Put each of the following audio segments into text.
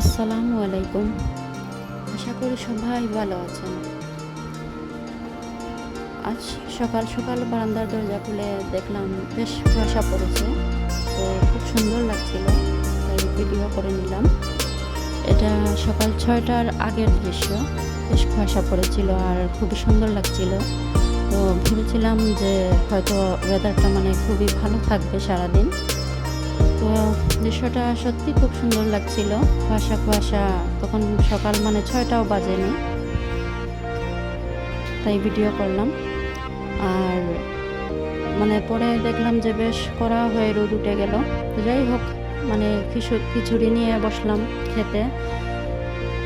আসসালামু আলাইকুম। আশা করি সবাই ভালো আছেন। আজ সকাল সকাল বারান্দার দরজা খুলে দেখলাম বেশ কুয়াশা পড়েছে, তো খুব সুন্দর লাগছিল, তাই ভিডিও করে নিলাম। এটা সকাল ছয়টার আগের দৃশ্য, বেশ কুয়াশা পড়েছিল আর খুবই সুন্দর লাগছিল। তো ভেবেছিলাম যে হয়তো ওয়েদারটা মানে খুবই ভালো থাকবে সারাদিন। তো দৃশ্যটা সত্যি খুব সুন্দর লাগছিল। কুয়াশা কুয়াশা, তখন সকাল মানে ছয়টাও বাজেনি। তাই ভিডিও করলাম। আর মানে পরে দেখলাম যে বেশ করা হয়ে রোদ উঠে গেল। যাই হোক মানে খিচুড়ি নিয়ে বসলাম খেতে।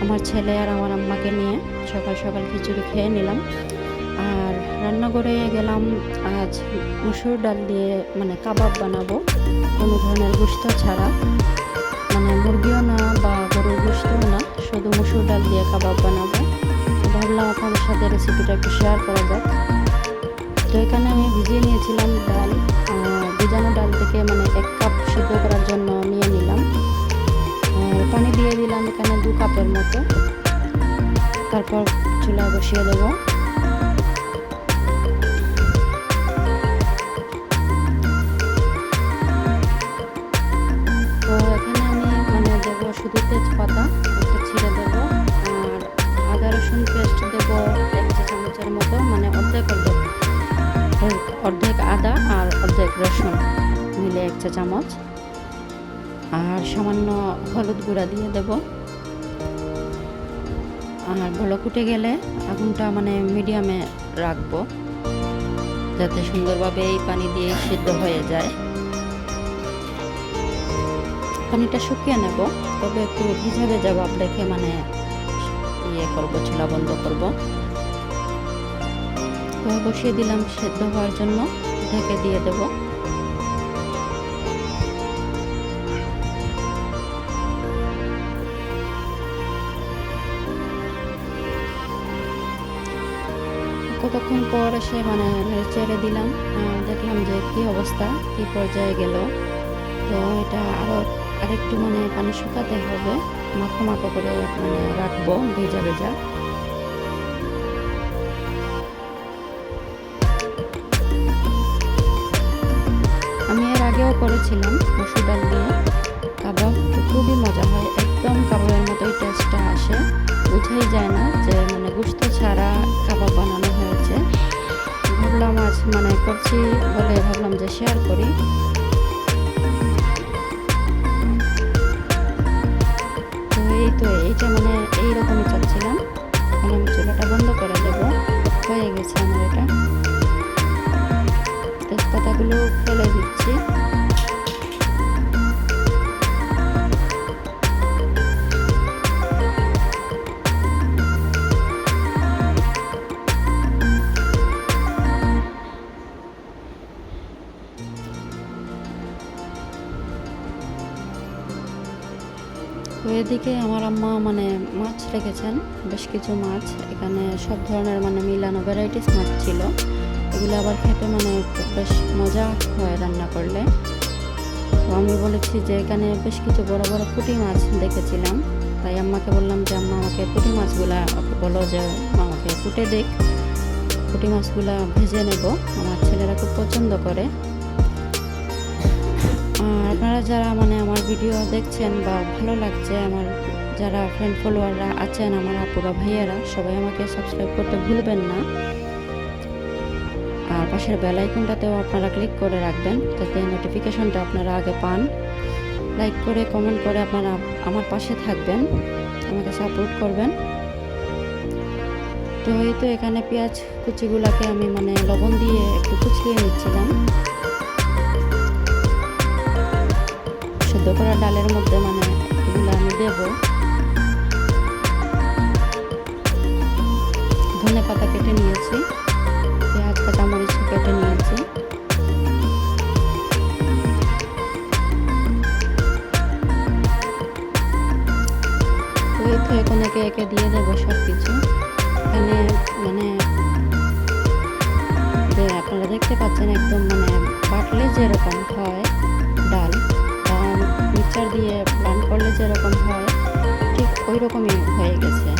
আমার ছেলে আর আমার আম্মাকে নিয়ে সকাল সকাল খিচুড়ি খেয়ে নিলাম। আর রান্নাঘরে গেলাম, আজ মুসুর ডাল দিয়ে মানে কাবাব বানাবো, কোনো ধরনের গুস্ত ছাড়া। মানে মুরগিও না বা গরুর গুস্তও না, শুধু মুসুর ডাল দিয়ে কাবাব বানাবো। ভাবলাম আপনাদের সাথে রেসিপিটা একটু শেয়ার করা যাক। তো এখানে আমি ভিজিয়ে নিয়েছিলাম ডাল ভিজানো ডাল থেকে মানে এক কাপ সিদ্ধ করার জন্য নিয়ে নিলাম। পানি দিয়ে দিলাম এখানে দু কাপের মতো। তারপর চুলা বসিয়ে দেবো। আর সামান্য হলুদ গুঁড়া দিয়ে দেব। আর ভালো ফুটে গেলে আগুনটা মানে মিডিয়ামে রাখব, যাতে সুন্দরভাবে এই পানি দিয়ে সিদ্ধ হয়ে যায়। পানিটা শুকিয়ে নেব, তবে একটু ভিজা ভেজা ভাব রেখে মানে ইয়ে করব, চুলা বন্ধ করব। তো বসিয়ে দিলাম সেদ্ধ হওয়ার জন্য, ঢেকে দিয়ে দেব। কতক্ষণ পর এসে মানে চেড়ে দিলাম। দেখলাম যে কি অবস্থা, কি পর্যায়ে গেল। তো এটা আরও আরেকটু মানে পানি শুকাতে হবে। মাখো মাখো করে মানে রাখব, ভেজা ভেজা। আমি এর আগেও করেছিলাম, মসুর ডাল দিয়ে। কাবাব খুবই মজা হয়, একদম করছি বলে ভাবলাম যে শেয়ার করি। তো এই তো, এইটা মানে এইরকমই চাচ্ছিলাম। এখন আমি চুলাটা বন্ধ করে দেবো। হয়ে গেছে আমার এটা। তেজপাতাগুলো ফেলে দিচ্ছি। তো এদিকে আমার আম্মা মানে মাছ রেখেছেন, বেশ কিছু মাছ। এখানে সব ধরনের মানে মিলানো ভ্যারাইটিস মাছ ছিল। এগুলো আবার খেতে মানে বেশ মজা হয় রান্না করলে। তো আমি বলেছি যে এখানে বেশ কিছু বড় বড় পুঁটি মাছ দেখেছিলাম। তাই আম্মাকে বললাম যে, আম্মা, আমাকে পুঁটি মাছগুলা বলো যে, আমাকে ফুটে দেখ পুঁটি মাছগুলা ভেজে নেব। আমার ছেলেরা খুব পছন্দ করে। আপনারা যারা মানে আমার ভিডিও দেখছেন বা ভালো লাগছে, আমার যারা ফ্রেন্ড ফলোয়াররা আছেন, আমার আপুরা, ভাইয়েরা, সবাই আমাকে সাবস্ক্রাইব করতে ভুলবেন না। আর পাশের বেল আইকনটাতেও আপনারা ক্লিক করে রাখবেন, যাতে নোটিফিকেশনটা আপনারা আগে পান। লাইক করে কমেন্ট করে আপনারা আমার পাশে থাকবেন, আমাকে সাপোর্ট করবেন। তো এই তো এখানে পেঁয়াজ কুচিগুলাকে আমি মানে লবণ দিয়ে একটু কুচিয়ে নিচ্ছিলাম। সেদ্ধ করা ডালের মধ্যে মানে এগুলো আমি দেব। ধনে পাতা কেটে নিয়েছি, পেঁয়াজ, কাঁচামরিচ কেটে নিয়েছি। তো একে একে দিয়ে দেবো সব কিছু এখানে মানে আপনারা দেখতে পাচ্ছেন একদম ঠিক ওই রকমই হয়ে গেছে।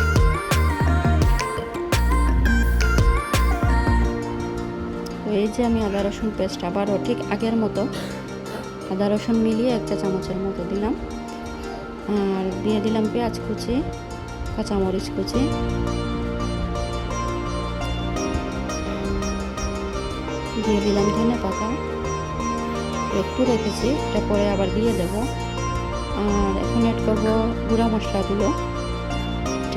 এই যে আমি আদা রসুন পেস্ট আবারও ঠিক আগের মতো আদা রসুন মিলিয়ে এক চা চামচের মতো দিলাম। আর দিয়ে দিলাম পেঁয়াজ কুচি, কাঁচামরিচ কুচি। দিয়ে দিলাম ধনে পাতা। একটু রেখেছি, এটা পরে আবার দিয়ে দেব। আর এখন অ্যাড করব গুঁড়া মশলাগুলো।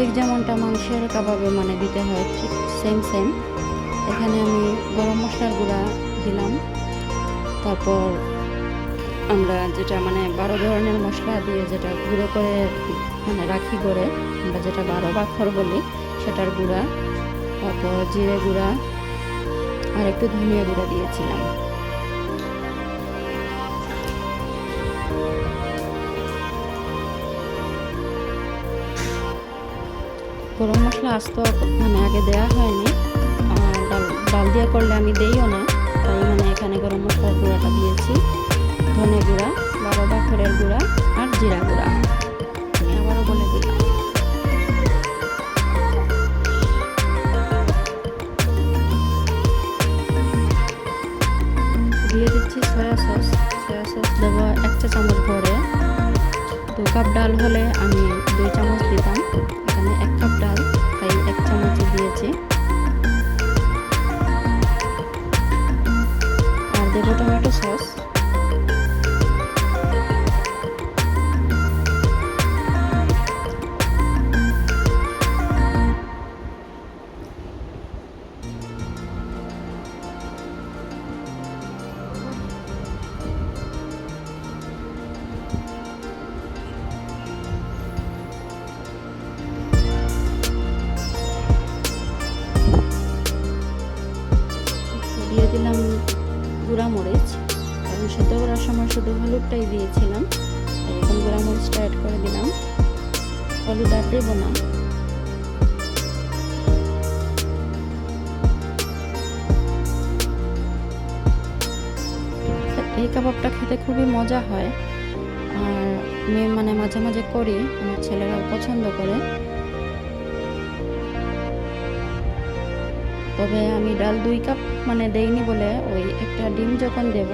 ঠিক যেমনটা মাংসের কাবাবে মানে দিতে হয়, ঠিক সেম সেম এখানে আমি গরম মশলার গুঁড়া দিলাম। তারপর আমরা যেটা মানে বারো ধরনের মশলা দিয়ে যেটা গুঁড়ো করে মানে রাখি করে আমরা যেটা বারো বাখর বলি, সেটার গুঁড়া, তারপর জিরে গুঁড়া, আর একটু ধনিয়া গুঁড়া দিয়েছিলাম। গরম মশলা আস্ত মানে আগে দেওয়া হয়নি। আর ডাল ডাল দিয়ে করলে আমি দেইও না। তাই মানে এখানে গরম মশলার গুঁড়াটা দিয়েছি। ধনে গুঁড়া, বারো বাখরের গুঁড়া আর জিরা গুঁড়া। আবারও বলে দিলাম। দিয়ে দিচ্ছি সয়া সস। সয়া সস দেবো এক চা চামচ ভরে। দু কাপ ডাল হলে আমি দুই চামচ দিতাম সময় শুধু হলুদটাই দিয়েছিলাম। এখন গুঁড়া মরিচটা অ্যাড করে দিলাম। হলুদ আর দেবো না। এই কাবাবটা খেতে খুবই মজা হয়। আর আমি মানে মাঝে মাঝে করি, আমার ছেলেরাও পছন্দ করে। তবে আমি ডাল দুই কাপ মানে দেইনি বলে ওই একটা ডিম যখন দেব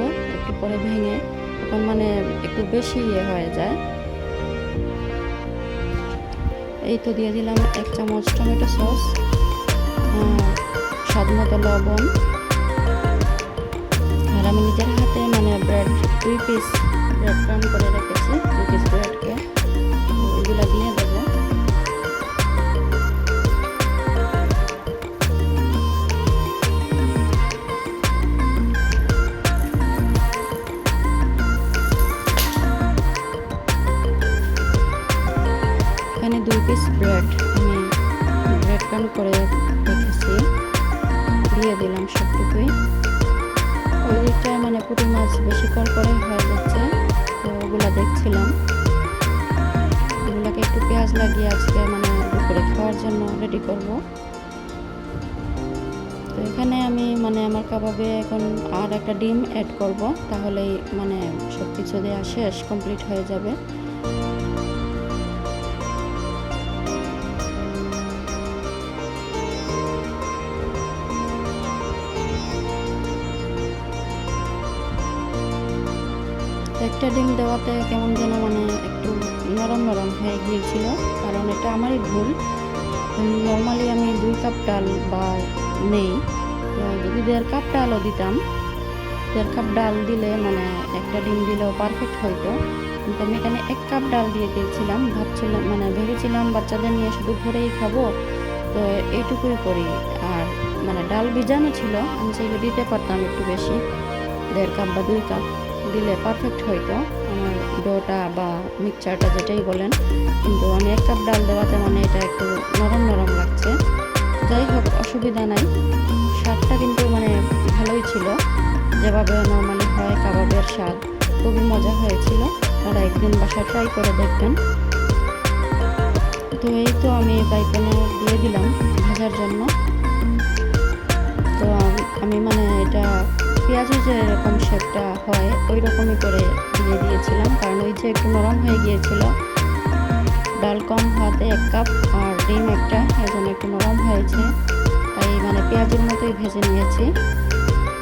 পরে ভেঙে তখন মানে একটু বেশি ইয়ে হয়ে যায়। এই তো দিয়ে দিলাম এক চামচ টমেটো সস স্বাদ মতো লবণ। আর আমি নিজের হাতে মানে ব্রেড, দুই পিস ব্রেড ক্রাম করে ক্রাম করে রেখেছি দিয়ে দিলাম সবটুকুই। ওই মানে পুঁটি মাছ বেশি কর করে হয়ে যাচ্ছে, তো ওগুলো দেখছিলাম। এগুলোকে একটু পেঁয়াজ লাগিয়ে আজকে মানে দুপুরে খাওয়ার জন্য রেডি করব। তো এখানে আমি মানে আমার কাবাবে এখন আর একটা ডিম অ্যাড করব, তাহলেই মানে সব কিছু দেওয়া শেষ কমপ্লিট হয়ে যাবে। ডিম দেওয়াতে কেমন যেন মানে একটু নরম নরম হয়ে গিয়েছিল। কারণ এটা আমারই ভুল। নর্মালি আমি দুই কাপ ডাল বা নেই। যদি দেড় কাপ ডালও দিতাম, দেড় কাপ ডাল দিলে মানে একটা ডিম দিলেও পারফেক্ট হইতো। কিন্তু আমি এখানে এক কাপ ডাল দিয়ে দিয়েছিলাম। ভাবছিলাম মানে ভেবেছিলাম বাচ্চাদের নিয়ে শুধু ভরেই খাব। তো এইটুকুই করি। আর মানে ডাল ভিজানো ছিল, আমি চাইলে দিতে পারতাম একটু বেশি, দেড় কাপ বা দুই কাপ। দিলে পারফেক্ট হইতো। আমার ডোটা বা মিক্সচারটা যেটাই বলেন, কিন্তু আমি এক কাপ ডাল দেওয়াতে মানে এটা একটু নরম নরম লাগছে। যাই হোক, অসুবিধা নাই। স্বাদটা কিন্তু মানে ভালোই ছিল। যেভাবে নর্মালি হয় কাবাবের স্বাদ, খুবই মজা হয়েছিল। আপনারা একদিন বাসায় ট্রাই করে দেখবেন। তো এই তো আমি ফ্রাই দিয়ে দিলাম ভাজার জন্য। তো আমি মানে এটা পেঁয়াজের যে এরকম শেপটা হয় ওই রকমই করে দিয়ে দিয়েছিলাম। কারণ ওই যে একটু নরম হয়ে গিয়েছিল। ডাল কম হওয়াতে এক কাপ আর ডিম একটা, এজন্য একটু নরম হয়েছে। তাই মানে পেঁয়াজের মতোই ভেজে নিয়েছি।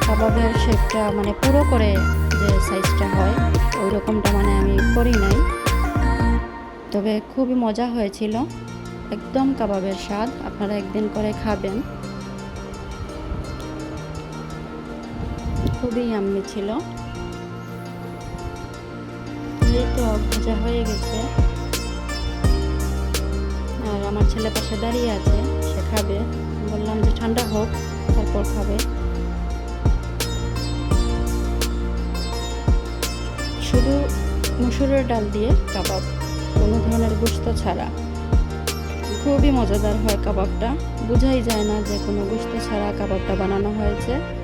কাবাবের শেপটা মানে পুরো করে যে সাইজটা হয় ওই রকমটা মানে আমি করি নাই। তবে খুবই মজা হয়েছিল। একদম কাবাবের স্বাদ, আপনারা একদিন করে খাবেন। খুবই আম্মি ছিল। এই হয়ে গেছে। আর আমার ছেলে পাশে দাঁড়িয়ে আছে, সে খাবে। বললাম যে ঠান্ডা হোক, তারপর খাবে। শুধু মুসুরের ডাল দিয়ে কাবাব, কোনো ধরনের গোস্ত ছাড়া। খুবই মজাদার হয় কাবাবটা। বোঝাই যায় না যে কোনো গোস্ত ছাড়া কাবাবটা বানানো হয়েছে।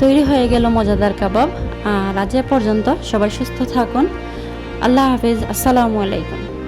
তৈরি হয়ে গেল মজাদার কাবাব। আর আজ পর্যন্ত সবাই সুস্থ থাকুন। আল্লাহ হাফিজ। আসসালামু আলাইকুম।